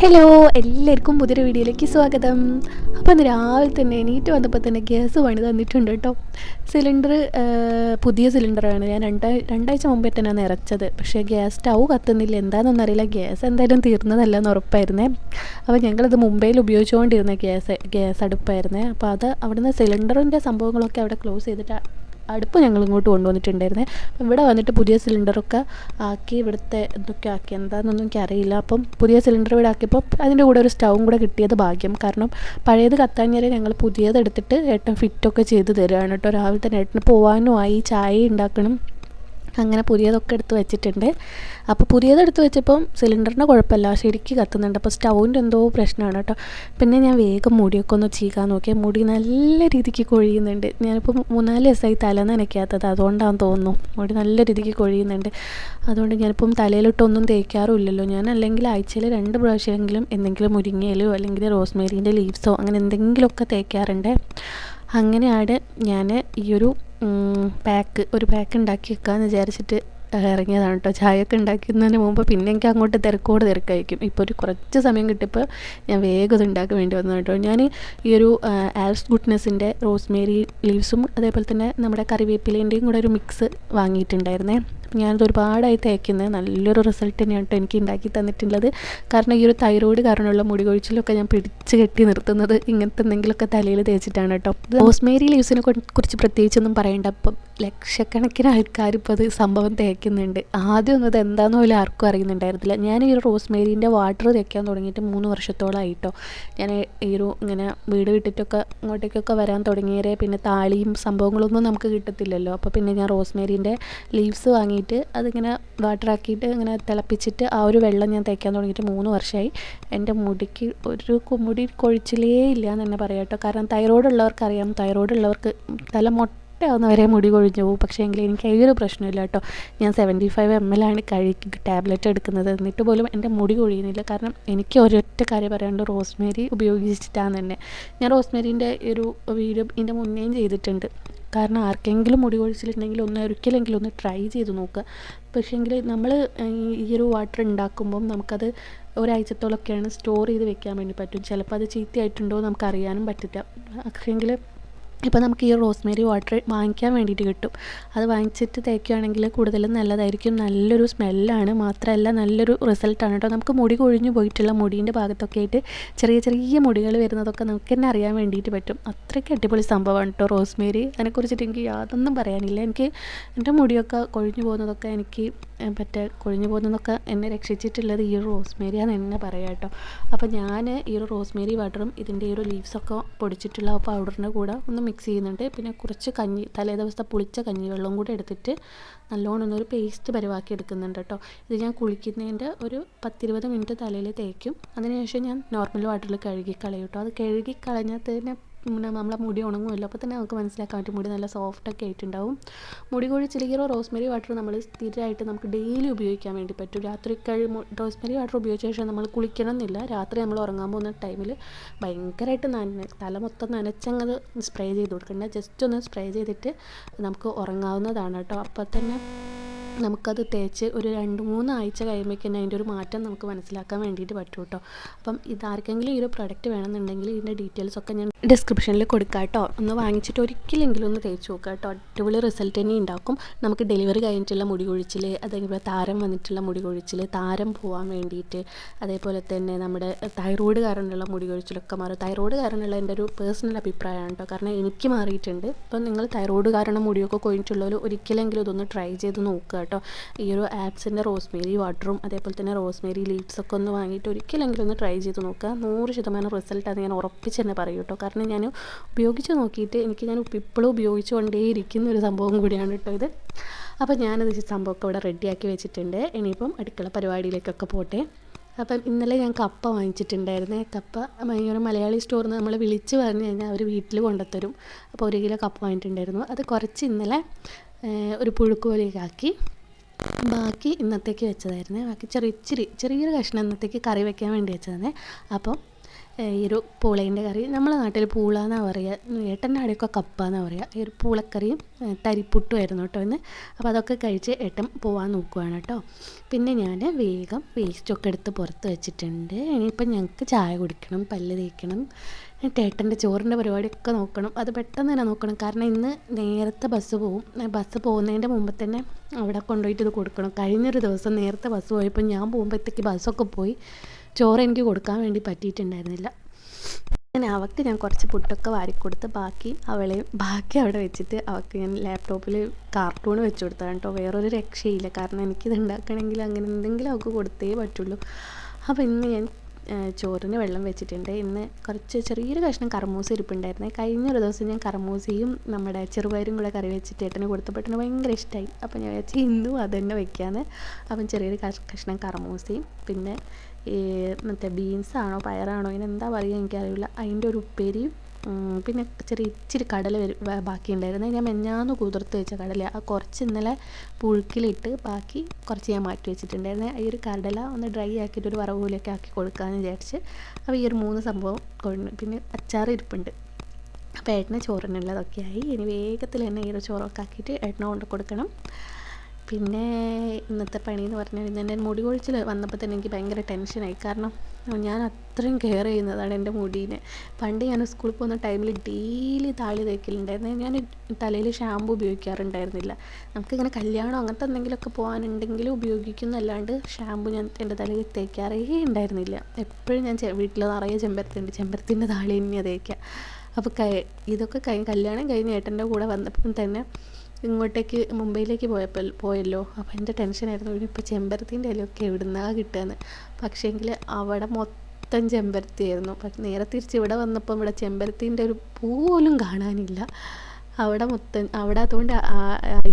Hello എല്ലാവർക്കും പുതിയൊരു വീഡിയോയിലേക്ക് സ്വാഗതം. അപ്പോൾ ഇന്ന് രാവിലെ തന്നെ എണീറ്റ് വന്നപ്പോൾ തന്നെ ഗ്യാസ് പണി തന്നിട്ടുണ്ട് കേട്ടോ. സിലിണ്ടർ പുതിയ സിലിണ്ടറാണ് ഞാൻ രണ്ടാഴ്ച രണ്ടാഴ്ച മുമ്പേ തന്നെ നിറച്ചത് പക്ഷേ ഗ്യാസ് സ്റ്റൗ കത്തുന്നില്ല. എന്താണെന്നൊന്നും അറിയില്ല. ഗ്യാസ് എന്തായാലും തീർന്നതല്ല എന്ന് ഉറപ്പായിരുന്നേ. അപ്പോൾ ഞങ്ങളിത് മുംബൈയിൽ ഉപയോഗിച്ചുകൊണ്ടിരുന്ന ഗ്യാസ് ഗ്യാസ് അടുപ്പായിരുന്നേ. അപ്പോൾ അത് അവിടുന്ന് സിലിണ്ടറിന്റെ സംഭവങ്ങളൊക്കെ അവിടെ ക്ലോസ് ചെയ്തിട്ട് അടുപ്പ് ഞങ്ങൾ ഇങ്ങോട്ട് കൊണ്ടുവന്നിട്ടുണ്ടായിരുന്നേ. അപ്പം ഇവിടെ വന്നിട്ട് പുതിയ സിലിണ്ടറൊക്കെ ആക്കി ഇവിടുത്തെ എന്തൊക്കെ ആക്കി. എന്താണെന്നൊന്നും എനിക്കറിയില്ല. അപ്പം പുതിയ സിലിണ്ടർ ഇവിടെ ആക്കിയപ്പോൾ അതിന്റെ കൂടെ ഒരു സ്റ്റൗവും കൂടെ കിട്ടിയത് ഭാഗ്യം. കാരണം പഴയത് കത്താഞ്ഞേരെ ഞങ്ങൾ പുതിയത് എടുത്തിട്ട് ഏട്ടൻ ഫിറ്റൊക്കെ ചെയ്ത് തരികയാണ് കേട്ടോ. രാവിലെ തന്നെ ഏട്ടന് പോകാനും ആയി ചായ ഉണ്ടാക്കണം. അങ്ങനെ പുതിയതൊക്കെ എടുത്ത് വെച്ചിട്ടുണ്ട്. അപ്പോൾ പുതിയതെടുത്ത് വെച്ചപ്പം സിലിണ്ടറിന്റെ കുഴപ്പമില്ല. ശരിക്ക് കത്തുന്നുണ്ട്. അപ്പോൾ സ്റ്റൗവിന്റെ എന്തോ പ്രശ്നമാണ് കേട്ടോ. പിന്നെ ഞാൻ വേഗം മുടിയൊക്കെ ഒന്ന് ചീകാൻ നോക്കിയാൽ മുടി നല്ല രീതിക്ക് കൊഴിയുന്നുണ്ട്. ഞാനിപ്പോൾ മൂന്നാൽ ദിവസമായി തല നനയ്ക്കാത്തത് അതുകൊണ്ടാണെന്ന് തോന്നുന്നു. മുടി നല്ല രീതിക്ക് കൊഴിയുന്നുണ്ട്. അതുകൊണ്ട് ഞാനിപ്പം തലയിലിട്ടൊന്നും തേക്കാറുമില്ലല്ലോ. ഞാൻ അല്ലെങ്കിൽ ആഴ്ചയിൽ രണ്ട് പ്രാവശ്യമെങ്കിലും എന്തെങ്കിലും മുരിങ്ങയിലോ അല്ലെങ്കിൽ റോസ്മേരീന്റെ ലീവ്സോ അങ്ങനെ എന്തെങ്കിലുമൊക്കെ തേക്കാറുണ്ട്. അങ്ങനെയാണ് ഞാൻ ഈ ഒരു പാക്ക് ഒരു പാക്ക് ഉണ്ടാക്കി വെക്കാമെന്ന് വിചാരിച്ചിട്ട് ഇറങ്ങിയതാണ് കേട്ടോ. ചായയൊക്കെ ഉണ്ടാക്കുന്നതിന് മുമ്പ് പിന്നെ എനിക്ക് അങ്ങോട്ട് തിരക്കോട് തിരക്കായിരിക്കും. ഇപ്പോൾ ഒരു കുറച്ച് സമയം കിട്ടിയപ്പോൾ ഞാൻ വേഗം ഇത് ഉണ്ടാക്കാൻ വേണ്ടി വന്നു കേട്ടോ. ഞാൻ ഈ ഒരു ആൽസ് ഗുഡ്നെസ്സിന്റെ റോസ്മേരി ലീവ്സും അതേപോലെ തന്നെ നമ്മുടെ കറിവേപ്പിലേന്റെയും കൂടെ ഒരു മിക്സ് വാങ്ങിയിട്ടുണ്ടായിരുന്നേ. ഞാനത് ഒരുപാടായി തേക്കുന്നത് നല്ലൊരു റിസൾട്ട് തന്നെയാണ് കേട്ടോ എനിക്ക് ഉണ്ടാക്കി തന്നിട്ടുള്ളത്. കാരണം ഈ ഒരു തൈറോയ്ഡ് കാരണമുള്ള മുടി കൊഴിച്ചിലൊക്കെ ഞാൻ പിടിച്ച് കെട്ടി നിർത്തുന്നത് ഇങ്ങനത്തെ എന്തെങ്കിലുമൊക്കെ തലയിൽ തേച്ചിട്ടാണ് കേട്ടോ. റോസ്മേരി ലീവ്സിനെ കുറിച്ച് പ്രത്യേകിച്ചൊന്നും പറയണ്ട. അപ്പം ലക്ഷക്കണക്കിന് ആൾക്കാർ ഇപ്പോൾ അത് സംഭവം തേക്കുന്നുണ്ട്. ആദ്യമൊന്നും അത് എന്താണെന്ന് പോലും ആർക്കും അറിയുന്നുണ്ടായിരുന്നില്ല. ഞാൻ ഈ ഒരു റോസ്മേരിന്റെ വാട്ടർ തേക്കാൻ തുടങ്ങിയിട്ട് മൂന്ന് വർഷത്തോളമായിട്ടോ ഞാൻ ഈ ഒരു ഇങ്ങനെ വീട് വിട്ടിട്ടൊക്കെ ഇങ്ങോട്ടേക്കൊക്കെ വരാൻ തുടങ്ങിയവരെ പിന്നെ താളിയും സംഭവങ്ങളൊന്നും നമുക്ക് കിട്ടത്തില്ലല്ലോ. അപ്പോൾ പിന്നെ ഞാൻ റോസ്മേരിന്റെ ലീവ്സ് വാങ്ങിയിട്ട് അതിങ്ങനെ വാട്ടറാക്കിയിട്ട് ഇങ്ങനെ തിളപ്പിച്ചിട്ട് ആ ഒരു വെള്ളം ഞാൻ തേക്കാൻ തുടങ്ങിയിട്ട് മൂന്ന് വർഷമായി. എന്റെ മുടിക്ക് ഒരു മുടി കൊഴിച്ചിലേ ഇല്ല എന്ന് തന്നെ പറയാം കേട്ടോ. കാരണം തൈറോയ്ഡ് ഉള്ളവർക്കറിയാം തൈറോയ്ഡ് ഉള്ളവർക്ക് തല ആവുന്നവരെ മുടി കൊഴിഞ്ഞു പോകും. പക്ഷേ എങ്കിൽ എനിക്ക് ഈ പ്രശ്നമില്ല കേട്ടോ. ഞാൻ സെവന്റി ഫൈവ് എം എൽ ആണ് കഴിക്ക് ടാബ്ലറ്റ് എടുക്കുന്നത്. എന്നിട്ട് പോലും എന്റെ മുടി കൊഴിയുന്നില്ല. കാരണം എനിക്ക് ഒരൊറ്റ കാര്യം പറയാനുണ്ട്. റോസ്മേരി ഉപയോഗിച്ചിട്ടാണ് തന്നെ ഞാൻ റോസ്മേരിന്റെ ഒരു വീഡിയോ ഇതിന്റെ മുന്നേയും ചെയ്തിട്ടുണ്ട്. കാരണം ആർക്കെങ്കിലും മുടി കൊഴിച്ചിലുണ്ടെങ്കിൽ ഒന്ന് ഒരിക്കലെങ്കിലും ഒന്ന് ട്രൈ ചെയ്ത് നോക്കുക. പക്ഷേങ്കിൽ നമ്മൾ ഈ ഒരു വാട്ടർ ഉണ്ടാക്കുമ്പം നമുക്കത് ഒരാഴ്ചത്തോളമൊക്കെയാണ് സ്റ്റോർ ചെയ്ത് വെക്കാൻ വേണ്ടി പറ്റും. ചിലപ്പോൾ അത് ചീത്തയായിട്ടുണ്ടോ നമുക്ക് അറിയാനും പറ്റില്ല. പക്ഷേങ്കിൽ ഇപ്പോൾ നമുക്ക് ഈ റോസ്മേരി വാട്ടർ വാങ്ങിക്കാൻ വേണ്ടിയിട്ട് കിട്ടും. അത് വാങ്ങിച്ചിട്ട് തേക്കുകയാണെങ്കിൽ കൂടുതലും നല്ലതായിരിക്കും. നല്ലൊരു സ്മെല്ലാണ്. മാത്രമല്ല നല്ലൊരു റിസൾട്ടാണ് കേട്ടോ. നമുക്ക് മുടി കൊഴിഞ്ഞു പോയിട്ടുള്ള മുടീന്റെ ഭാഗത്തൊക്കെ ആയിട്ട് ചെറിയ ചെറിയ മുടികൾ വരുന്നതൊക്കെ നമുക്ക് തന്നെ അറിയാൻ വേണ്ടിയിട്ട് പറ്റും. അത്രയ്ക്ക് അടിപൊളി സംഭവമാണ് കേട്ടോ റോസ്മേരി. അതിനെക്കുറിച്ചിട്ട് എനിക്ക് യാതൊന്നും പറയാനില്ല. എനിക്ക് എന്റെ മുടിയൊക്കെ കൊഴിഞ്ഞു പോകുന്നതൊക്കെ എനിക്ക് പറ്റേ കൊഴിഞ്ഞു പോകുന്നതൊക്കെ എന്നെ രക്ഷിച്ചിട്ടുള്ളത് ഈ ഒരു റോസ്മേരിയാന്ന് എന്നെ പറയാം കേട്ടോ. അപ്പോൾ ഞാൻ ഈ ഒരു റോസ്മേരി വാട്ടറും ഇതിന്റെ ഈ ഒരു ലീവ്സൊക്കെ പൊടിച്ചിട്ടുള്ള പൗഡറിന്റെ കൂടെ ഒന്ന് മിക്സ് ചെയ്യുന്നുണ്ട്. പിന്നെ കുറച്ച് കഞ്ഞി തലേ ദിവസത്തെ പുളിച്ച കഞ്ഞി വെള്ളവും കൂടി എടുത്തിട്ട് നല്ലോണം ഒന്നൊരു പേസ്റ്റ് പരിവാക്കി എടുക്കുന്നുണ്ട് കേട്ടോ ഇത് ഞാൻ കുളിക്കുന്നതിന്റെ ഒരു പത്തിരുപത് മിനിറ്റ് തലയിൽ തേക്കും. അതിനുശേഷം ഞാൻ നോർമൽ വാട്ടറിൽ കഴുകി കളയും കേട്ടോ അത് കഴുകി കളഞ്ഞാൽ തന്നെ പിന്നെ നമ്മളെ മുടി ഉണങ്ങുമല്ലോ അപ്പോൾ തന്നെ നമുക്ക് മനസ്സിലാക്കാൻ പറ്റും മുടി നല്ല സോഫ്റ്റൊക്കെ ആയിട്ടുണ്ടാവും. മുടി കൊഴിച്ചിലിക്കറോ റോസ്മെറി വാട്ടർ നമ്മൾ സ്ഥിരമായിട്ട് നമുക്ക് ഡെയിലി ഉപയോഗിക്കാൻ വേണ്ടി പറ്റും. രാത്രി കഴിയുമ്പോൾ റോസ്മെറി വാട്ടർ ഉപയോഗിച്ച ശേഷം നമ്മൾ കുളിക്കണം എന്നില്ല രാത്രി നമ്മൾ ഉറങ്ങാൻ പോകുന്ന ടൈമിൽ ഭയങ്കരമായിട്ട് നന തല മൊത്തം നനച്ചങ്ങത് സ്പ്രേ ചെയ്ത് കൊടുക്കണ്ട ജസ്റ്റ് ഒന്ന് സ്പ്രേ ചെയ്തിട്ട് നമുക്ക് ഉറങ്ങാവുന്നതാണ് കേട്ടോ. അപ്പോൾ തന്നെ നമുക്കത് തേച്ച് ഒരു രണ്ട് മൂന്ന് ആഴ്ച കഴിയുമ്പോഴേക്കും അതിന്റെ ഒരു മാറ്റം നമുക്ക് മനസ്സിലാക്കാൻ വേണ്ടിയിട്ട് പറ്റും കേട്ടോ. അപ്പം ഇതാർക്കെങ്കിലും ഈ ഒരു പ്രൊഡക്റ്റ് വേണമെന്നുണ്ടെങ്കിൽ ഇതിന്റെ ഡീറ്റെയിൽസ് ഒക്കെ ഞാൻ ഡിസ്ക്രിപ്ഷനിൽ കൊടുക്കാം കേട്ടോ. ഒന്ന് വാങ്ങിച്ചിട്ട് ഒരിക്കലെങ്കിലും ഒന്ന് തേച്ച് നോക്കുക കേട്ടോ. അടിപൊളി റിസൾട്ട് തന്നെ ഉണ്ടാക്കും. നമുക്ക് ഡെലിവറി കഴിഞ്ഞിട്ടുള്ള മുടി കൊഴിച്ചിൽ അതേപോലെ താരം വന്നിട്ടുള്ള മുടി കൊഴിച്ചിൽ താരം പോകാൻ വേണ്ടിയിട്ട് അതേപോലെ തന്നെ നമ്മുടെ തൈറോയ്ഡ് കാരണമുള്ള മുടി കൊഴിച്ചിലൊക്കെ മാറും. തൈറോയ്ഡ് കാരണമുള്ള എന്റെ ഒരു പേഴ്സണൽ അഭിപ്രായമാണ് കേട്ടോ. കാരണം എനിക്ക് മാറിയിട്ടുണ്ട്. അപ്പം നിങ്ങൾ തൈറോയ്ഡ് കാരണം മുടിയൊക്കെ കൊഴിഞ്ഞിട്ടുള്ളവർ ഒരിക്കലെങ്കിലും ഇതൊന്ന് ട്രൈ ചെയ്ത് നോക്കുക കേട്ടോ. ഈ ഒരു ആപ്സിന്റെ റോസ്മേരി വാട്ടറും അതേപോലെ തന്നെ റോസ്മേരി ലീവ്സൊക്കെ ഒന്ന് വാങ്ങിയിട്ട് ഒരിക്കലെങ്കിലും ഒന്ന് ട്രൈ ചെയ്ത് നോക്കുക. നൂറ് ശതമാനം റിസൾട്ട് അത് ഞാൻ ഉറപ്പിച്ച് തന്നെ പറയും കേട്ടോ. കാരണം ഞാൻ ഉപയോഗിച്ച് നോക്കിയിട്ട് എനിക്ക് ഞാൻ ഇപ്പോഴും ഉപയോഗിച്ചു കൊണ്ടേയിരിക്കുന്ന ഒരു സംഭവം കൂടിയാണ് കേട്ടോ ഇത്. അപ്പോൾ ഞാനത് സംഭവമൊക്കെ ഇവിടെ റെഡിയാക്കി വെച്ചിട്ടുണ്ട്. ഇനിയിപ്പം അടുക്കള പരിപാടിയിലേക്കൊക്കെ പോട്ടെ. അപ്പം ഇന്നലെ ഞാൻ കപ്പ വാങ്ങിച്ചിട്ടുണ്ടായിരുന്നേ. കപ്പ ഭയങ്കര മലയാളി സ്റ്റോറിൽ നിന്ന് നമ്മൾ വിളിച്ച് പറഞ്ഞു കഴിഞ്ഞാൽ അവർ വീട്ടിൽ കൊണ്ടുത്തരും. അപ്പോൾ ഒരു കിലോ കപ്പ വാങ്ങിയിട്ടുണ്ടായിരുന്നു. അത് കുറച്ച് ഇന്നലെ ഒരു പുഴുക്ക് പോലെയൊക്കെ ആക്കി. ബാക്കി ഇന്നത്തേക്ക് വെച്ചതായിരുന്നു. ബാക്കി ചെറിയ ഇച്ചിരി ചെറിയൊരു കഷ്ണം ഇന്നത്തേക്ക് കറി വെക്കാൻ വേണ്ടി വെച്ചതാണേ അപ്പം ഈ ഒരു പൂളേന്റെ കറി. നമ്മളെ നാട്ടിൽ പൂള എന്നാണ് പറയുക ഏട്ടന്റെ അവിടെയൊക്കെ കപ്പ എന്നാണ് പറയുക ഈ ഒരു പൂളക്കറിയും തരിപ്പുട്ടും ആയിരുന്നു കേട്ടോ ഇന്ന്. അപ്പോൾ അതൊക്കെ കഴിച്ച് ഏട്ടൻ പോകാൻ നോക്കുവാണ് കേട്ടോ. പിന്നെ ഞാൻ വേഗം വേസ്റ്റൊക്കെ എടുത്ത് പുറത്ത് വെച്ചിട്ടുണ്ട്. ഇനിയിപ്പം ഞങ്ങൾക്ക് ചായ കുടിക്കണം പല്ല് തേക്കണം. ഏട്ടന്റെ ചോറിന്റെ പരിപാടിയൊക്കെ നോക്കണം. അത് പെട്ടെന്ന് തന്നെ നോക്കണം. കാരണം ഇന്ന് നേരത്തെ ബസ് പോവും. ബസ് പോകുന്നതിന്റെ മുമ്പ് തന്നെ അവിടെ കൊണ്ടുപോയിട്ട് ഇത് കൊടുക്കണം. കഴിഞ്ഞൊരു ദിവസം നേരത്തെ ബസ് പോയപ്പോൾ ഞാൻ പോകുമ്പോഴത്തേക്ക് ബസ്സൊക്കെ പോയി. ചോറ് എനിക്ക് കൊടുക്കാൻ വേണ്ടി പറ്റിയിട്ടുണ്ടായിരുന്നില്ല. അങ്ങനെ അവൾക്ക് ഞാൻ കുറച്ച് പുട്ടൊക്കെ വാരിക്കൊടുത്ത് ബാക്കി അവളെ ബാക്കി അവിടെ വെച്ചിട്ട് അവൾക്ക് ഞാൻ ലാപ്ടോപ്പിൽ കാർട്ടൂൺ വെച്ച് കൊടുത്തതാണ് കേട്ടോ. വേറൊരു രക്ഷയില്ല. കാരണം എനിക്കിത് ഉണ്ടാക്കണമെങ്കിൽ അങ്ങനെ എന്തെങ്കിലും അവൾക്ക് കൊടുത്തേ പറ്റുള്ളൂ. അപ്പോൾ ഇന്ന് ഞാൻ ചോറിന് വെള്ളം വെച്ചിട്ടുണ്ട്. ഇന്ന് കുറച്ച് ചെറിയൊരു കഷ്ണം കർമൂസ ഇരിപ്പുണ്ടായിരുന്നേ. കഴിഞ്ഞൊരു ദിവസം ഞാൻ കർമൂസയും നമ്മുടെ ചെറുപയറും കൂടെ കറി വെച്ചിട്ട് ഏട്ടന് കൊടുത്തപ്പോൾ ഭയങ്കര ഇഷ്ടമായി അപ്പോൾ ഞാൻ വെച്ചാൽ ഇന്നും അത് തന്നെ വെക്കാന്ന്. അപ്പം ചെറിയൊരു കഷ്ണം കർമൂസയും പിന്നെ മറ്റേ ബീൻസാണോ പയറാണോ ഇതിന് എന്താ പറയുക എനിക്കറിയില്ല. അതിന്റെ ഒരു ഉപ്പേരിയും പിന്നെ ചെറിയ ഇച്ചിരി കടല ബാക്കി ഉണ്ടായിരുന്നു ഞാൻ മെഞ്ഞാന്ന് കുതിർത്ത് വെച്ച കടല ആ കുറച്ച് ഇന്നലെ പുഴുക്കിലിട്ട് ബാക്കി കുറച്ച് ഞാൻ മാറ്റി വെച്ചിട്ടുണ്ടായിരുന്നു. ഈ ഒരു കടല ഒന്ന് ഡ്രൈ ആക്കിയിട്ട് ഒരു വറവ് പോലെയൊക്കെ ആക്കി കൊടുക്കാമെന്ന് വിചാരിച്ച് അപ്പോൾ ഈ ഒരു മൂന്ന് സംഭവം കൊണ്ട്. പിന്നെ അച്ചാർ ഇരിപ്പുണ്ട്. അപ്പോൾ ഏട്ടന് ചോറിനുള്ളതൊക്കെയായി ഇനി വേഗത്തിൽ തന്നെ ഈ ഒരു ചോറൊക്കെ ആക്കിയിട്ട് ഏട്ടനെ കൊണ്ട് കൊടുക്കണം. പിന്നെ ഇന്നത്തെ പണി എന്ന് പറഞ്ഞു കഴിഞ്ഞാൽ എന്റെ മുടി കൊഴിച്ചിൽ വന്നപ്പോൾ തന്നെ എനിക്ക് ഭയങ്കര ടെൻഷനായി കാരണം ഞാൻ അത്രയും കെയർ ചെയ്യുന്നതാണ് എന്റെ മുടീനെ. പണ്ട് ഞാൻ സ്കൂളിൽ പോകുന്ന ടൈമിൽ ഡെയിലി താളി തേക്കലുണ്ടായിരുന്നു. ഞാൻ തലയിൽ ഷാമ്പു ഉപയോഗിക്കാറുണ്ടായിരുന്നില്ല. നമുക്കിങ്ങനെ കല്യാണം അങ്ങനത്തെ എന്തെങ്കിലുമൊക്കെ പോകാനുണ്ടെങ്കിൽ ഉപയോഗിക്കുന്നല്ലാണ്ട് ഷാമ്പു ഞാൻ എന്റെ തലയിൽ തേക്കാറേ ഉണ്ടായിരുന്നില്ല. എപ്പോഴും ഞാൻ വീട്ടിൽ നിറയെ ചെമ്പരത്തിണ്ട് ചെമ്പരത്തിന്റെ താളി തന്നെയാണ് തേക്കുക അപ്പോൾ ഇതൊക്കെ കഴിഞ്ഞ് കല്യാണം കഴിഞ്ഞ് ഏട്ടന്റെ കൂടെ വന്നപ്പം തന്നെ ഇങ്ങോട്ടേക്ക് മുംബൈയിലേക്ക് പോയപ്പോൾ പോയല്ലോ. അപ്പോൾ എന്റെ ടെൻഷനായിരുന്നു ഇപ്പോൾ ചെമ്പരത്തിന്റെ ഇലയൊക്കെ എവിടുന്നാണ് കിട്ടുകയെന്ന്? പക്ഷേങ്കിൽ അവിടെ മൊത്തം ചെമ്പരത്തിയായിരുന്നു പക്ഷെ നേരെ തിരിച്ച് ഇവിടെ വന്നപ്പോൾ ഇവിടെ ചെമ്പരത്തിന്റെ ഒരു പൂ പോലും കാണാനില്ല. അവിടെ മൊത്തം അവിടെ അതുകൊണ്ട്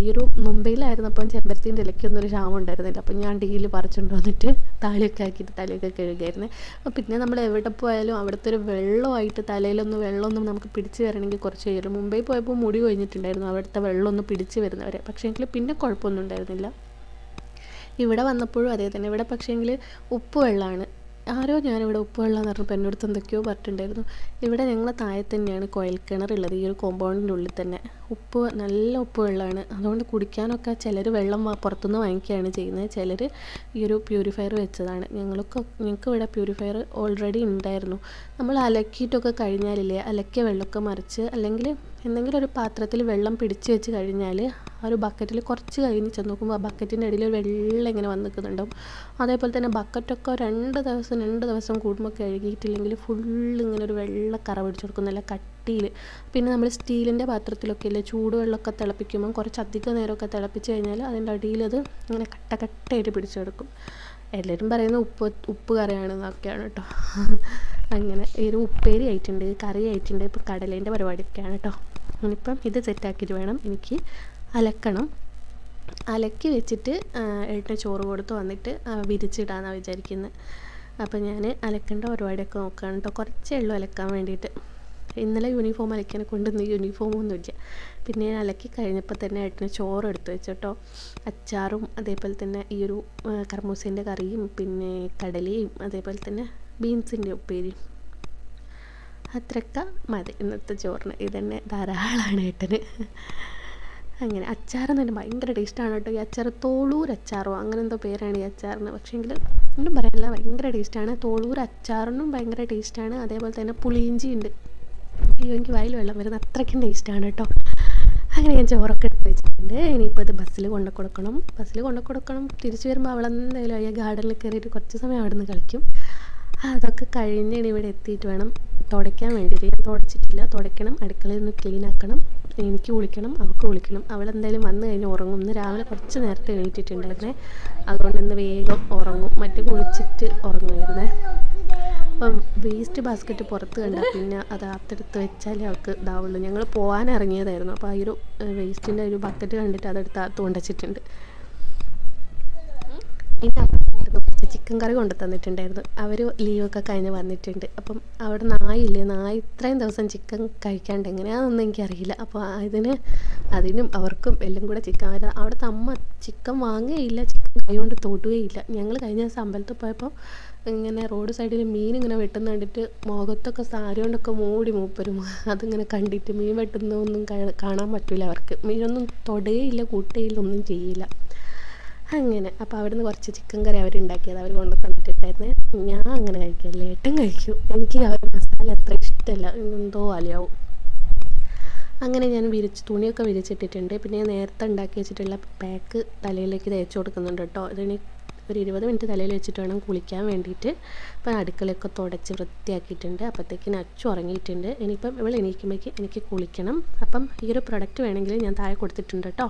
ഈ ഒരു മുംബൈയിലായിരുന്നു മുംബൈയിലായിരുന്നപ്പം ചെമ്പരത്തിന്റെ ഇലയ്ക്കൊന്നും ഒരു ക്ഷാമം ഉണ്ടായിരുന്നില്ല. അപ്പം ഞാൻ ഡീൽ പറിച്ചുകൊണ്ട് വന്നിട്ട് താളിയൊക്കെ ആക്കിയിട്ട് തലയൊക്കെ കഴുകായിരുന്നു അപ്പം പിന്നെ നമ്മൾ എവിടെ പോയാലും അവിടുത്തെ ഒരു വെള്ളമായിട്ട് തലയിലൊന്നും വെള്ളമൊന്നും നമുക്ക് പിടിച്ച് വരണമെങ്കിൽ കുറച്ച് കഴിയുള്ളൂ മുംബൈ പോയപ്പോൾ മുടി കൊഴിഞ്ഞിട്ടുണ്ടായിരുന്നു അവിടുത്തെ വെള്ളമൊന്നും പിടിച്ച് വരുന്നവരെ. പക്ഷേ എങ്കിൽ പിന്നെ കുഴപ്പമൊന്നും ഉണ്ടായിരുന്നില്ല. ഇവിടെ വന്നപ്പോഴും അതേ തന്നെ. ഇവിടെ പക്ഷേങ്കിൽ ഉപ്പ് വെള്ളമാണ്. ആരോ ഞാനിവിടെ ഉപ്പ് വെള്ളം എന്ന് പറഞ്ഞപ്പോൾ എന്റെ എന്തൊക്കെയോ പറഞ്ഞിട്ടുണ്ടായിരുന്നു. ഇവിടെ ഞങ്ങൾ താഴെ തന്നെയാണ് കുഴൽക്കിണറുള്ളത് ഈ ഒരു കോമ്പൗണ്ടിന്റെ ഉള്ളിൽ തന്നെ. ഉപ്പ് നല്ല ഉപ്പ് വെള്ളമാണ് അതുകൊണ്ട് കുടിക്കാനൊക്കെ ചിലർ വെള്ളം പുറത്തുനിന്ന് വാങ്ങിക്കുകയാണ് ചെയ്യുന്നത്. ചിലർ ഈ ഒരു പ്യൂരിഫയർ വെച്ചതാണ്. ഞങ്ങൾക്ക് ഞങ്ങൾക്ക് ഇവിടെ പ്യൂരിഫയർ ഓൾറെഡി ഉണ്ടായിരുന്നു. നമ്മൾ അലക്കിയിട്ടൊക്കെ കഴിഞ്ഞാലില്ലേ അലക്കിയ വെള്ളമൊക്കെ മറിച്ച് അല്ലെങ്കിൽ എന്തെങ്കിലും ഒരു പാത്രത്തിൽ വെള്ളം പിടിച്ച് വെച്ച് കഴിഞ്ഞാൽ ഒരു ബക്കറ്റിൽ കുറച്ച് കഴിഞ്ഞ് ചെന്ന് നോക്കുമ്പോൾ ആ ബക്കറ്റിന്റെ ഇടയിൽ വെള്ളം ഇങ്ങനെ വന്ന് നിൽക്കുന്നുണ്ടാവും അതേപോലെ തന്നെ ബക്കറ്റൊക്കെ രണ്ട് ദിവസം രണ്ട് ദിവസം കൂടുമ്പോൾ കഴുകിയിട്ടില്ലെങ്കിൽ ഫുള്ള് ഇങ്ങനെ ഒരു വെള്ള കറ പിടിച്ച് കൊടുക്കും നല്ല കട്ടിയിൽ പിന്നെ നമ്മൾ സ്റ്റീലിന്റെ പാത്രത്തിലൊക്കെ ഇല്ലേ ചൂടുവെള്ളമൊക്കെ കുറച്ച് അധികം നേരമൊക്കെ തിളപ്പിച്ച് കഴിഞ്ഞാൽ അതിന്റെ അടിയിലത് ഇങ്ങനെ കട്ട കട്ടയായിട്ട് പിടിച്ചെടുക്കും എല്ലാവരും പറയുന്നത് ഉപ്പ് ഉപ്പ് കറിയാണ് കറിയാണെന്നൊക്കെയാണ് കേട്ടോ. അങ്ങനെ ഒരു ഉപ്പേരി ആയിട്ടുണ്ട് കറി ആയിട്ടുണ്ട് ഇപ്പം കടലേന്റെ പരിപാടിയൊക്കെയാണ് കേട്ടോ. ഇനിയിപ്പം ഇത് സെറ്റാക്കിയിട്ട് വേണം എനിക്ക് അലക്കണം. അലക്കി വെച്ചിട്ട് ഏട്ടന് ചോറ് കൊടുത്ത് വന്നിട്ട് വിരിച്ചിടാന്നാണ് വിചാരിക്കുന്നത് അപ്പോൾ ഞാൻ അലക്കേണ്ട പരിപാടിയൊക്കെ നോക്കുകയാണ് കേട്ടോ കുറച്ചേ ഉള്ളൂ അലക്കാൻ വേണ്ടിയിട്ട്. ഇന്നലെ യൂണിഫോം അലക്കാനെ കൊണ്ട് ഇന്ന് യൂണിഫോമൊന്നുമില്ല പിന്നെ ഞാൻ അലക്കി കഴിഞ്ഞപ്പോൾ തന്നെ ഏട്ടന് ചോറ് എടുത്ത് വെച്ചു കേട്ടോ അച്ചാറും അതേപോലെ തന്നെ ഈ ഒരു കർമൂസേന്റെ കറിയും പിന്നെ കടലയും അതേപോലെ തന്നെ ബീൻസിന്റെ ഉപ്പേരിയും. അത്രക്ക മതി ഇന്നത്തെ ചോറിന്. ഇതന്നെ ധാരാളമാണ് ഏട്ടന്. അങ്ങനെ അച്ചാർ തന്നെ ഭയങ്കര ടേസ്റ്റാണ് കേട്ടോ. ഈ അച്ചാർ തോളൂർ അച്ചാറോ അങ്ങനെ എന്തോ പേരാണ് ഈ അച്ചാറിന്. പക്ഷേങ്കിൽ ഒന്നും പറയാനില്ല ഭയങ്കര ടേസ്റ്റാണ്. തോളൂർ അച്ചാറിനും ഭയങ്കര ടേസ്റ്റാണ്. അതേപോലെ തന്നെ പുളിയിഞ്ചി ഉണ്ട്. അയ്യോ എനിക്ക് വയൽ വെള്ളം വരുന്നത് അത്രയ്ക്കും ടേസ്റ്റാണ് കേട്ടോ. അങ്ങനെ ഞാൻ ചോറൊക്കെ എടുത്ത് വെച്ചിട്ടുണ്ട്. ഇനിയിപ്പോൾ ഇത് ബസ്സിൽ കൊണ്ടു കൊടുക്കണം. ബസ്സിൽ കൊണ്ടു കൊടുക്കണം. തിരിച്ചു വരുമ്പോൾ അവൾ എന്തായാലും അയ്യ ഗാർഡനിൽ കയറിയിട്ട് കുറച്ച് സമയം അവിടെ നിന്ന് കളിക്കും അതൊക്കെ കഴിഞ്ഞ് ഇവിടെ എത്തിയിട്ട് വേണം തുടയ്ക്കാൻ വേണ്ടിയിട്ട്. ഞാൻ തുടച്ചിട്ടില്ല. തുടയ്ക്കണം. അടുക്കളയിൽ നിന്ന് ക്ലീൻ ആക്കണം. എനിക്ക് കുളിക്കണം അവൾക്ക് കുളിക്കണം അവൾ എന്തായാലും വന്നു കഴിഞ്ഞ് ഉറങ്ങും. ഇന്ന് രാവിലെ കുറച്ച് നേരത്തെ എണീറ്റിട്ടുണ്ടായിരുന്നേ. അതുകൊണ്ട് ഇന്ന് വേഗം ഉറങ്ങും. മറ്റേ കുളിച്ചിട്ട് ഉറങ്ങുമായിരുന്നേ. അപ്പം വേസ്റ്റ് ബാസ്ക്കറ്റ് പുറത്ത് കണ്ട പിന്നെ അത് അതെടുത്ത് വെച്ചാലേ അവൾക്ക് ഇതാവുള്ളൂ. ഞങ്ങൾ പോകാൻ ഇറങ്ങിയതായിരുന്നു. അപ്പോൾ ആ ഒരു വേസ്റ്റിന്റെ ഒരു ബക്കറ്റ് കണ്ടിട്ട് അതെടുത്ത് കൊണ്ടുവച്ചിട്ടുണ്ട് ഇനി ചിക്കൻ കറി കൊണ്ടു തന്നിട്ടുണ്ടായിരുന്നു അവർ ലീവൊക്കെ കഴിഞ്ഞ് വന്നിട്ടുണ്ട്. അപ്പം അവിടെ നായില്ലേ? നായ ഇത്രയും ദിവസം ചിക്കൻ കഴിക്കാണ്ട് എങ്ങനെയാണെന്നൊന്നും എനിക്കറിയില്ല. അപ്പോൾ അതിന് അതിനും അവർക്കും എല്ലാം കൂടെ ചിക്കൻ അവിടുത്തെ അമ്മ ചിക്കൻ വാങ്ങുകയില്ല ചിക്കൻ കൈ കൊണ്ട് തൊടുകയില്ല. ഞങ്ങൾ കഴിഞ്ഞ ദിവസം അമ്പലത്തിൽ പോയപ്പോൾ ഇങ്ങനെ റോഡ് സൈഡിൽ മീൻ ഇങ്ങനെ വെട്ടുന്ന കണ്ടിട്ട് മുഖത്തൊക്കെ സാരി കൊണ്ടൊക്കെ മൂടി മൂപ്പരും. അതിങ്ങനെ കണ്ടിട്ട് മീൻ വെട്ടുന്നതൊന്നും കാണാൻ പറ്റില്ല അവർക്ക്. മീനൊന്നും തൊടുകയില്ല കൂട്ടുകയില്ല ഒന്നും ചെയ്യില്ല. അങ്ങനെ. അപ്പോൾ അവിടുന്ന് കുറച്ച് ചിക്കൻ കറി അവർ ഉണ്ടാക്കിയത് അവർ കൊണ്ട് തന്നിട്ടുണ്ടായിരുന്നേ. ഞാൻ അങ്ങനെ കഴിക്കില്ല ഏട്ടൻ കഴിക്കും. എനിക്ക് അവർ മസാല അത്ര ഇഷ്ടമല്ല എന്തോ അലയാവും. അങ്ങനെ ഞാൻ വിരിച്ച് തുണിയൊക്കെ വിരിച്ചിട്ടിട്ടുണ്ട്. പിന്നെ നേരത്തെ ഉണ്ടാക്കി വെച്ചിട്ടുള്ള പാക്ക് തലയിലേക്ക് തേച്ച് കൊടുക്കുന്നുണ്ട് കേട്ടോ. ഇതിന് ഒരു ഇരുപത് മിനിറ്റ് തലയിൽ വെച്ചിട്ട് വേണം കുളിക്കാൻ വേണ്ടിയിട്ട്. അപ്പം അടുക്കളയൊക്കെ തുടച്ച് വൃത്തിയാക്കിയിട്ടുണ്ട്. അപ്പോഴത്തേക്കിന് അച്ചു ഉറങ്ങിയിട്ടുണ്ട്. ഇനിയിപ്പം ഇവൾ എണീക്കുമ്പോഴേക്ക് എനിക്ക് കുളിക്കണം. അപ്പം ഈ ഒരു പ്രൊഡക്റ്റ് വേണമെങ്കിൽ ഞാൻ താഴെ കൊടുത്തിട്ടുണ്ട് കേട്ടോ.